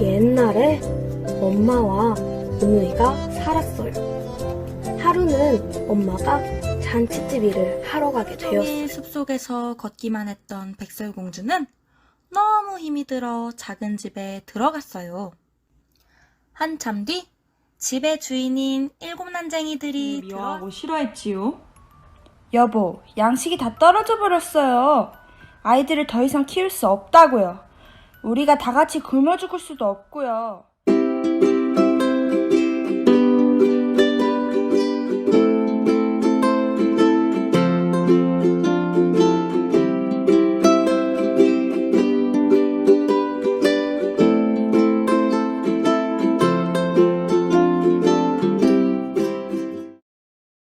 옛날에 엄마와 은우이가 살았어요. 하루는 엄마가 잔치집 일을 하러 가게 되었어요. 숲속에서 걷기만 했던 백설공주는 너무 힘이 들어 작은 집에 들어갔어요. 한참 뒤 집의 주인인 일곱 난쟁이들이 미워하고 싫어했지요. 여보, 양식이 다 떨어져 버렸어요. 아이들을 더 이상 키울 수 없다고요. 우리가 다 같이 굶어 죽을 수도 없고요.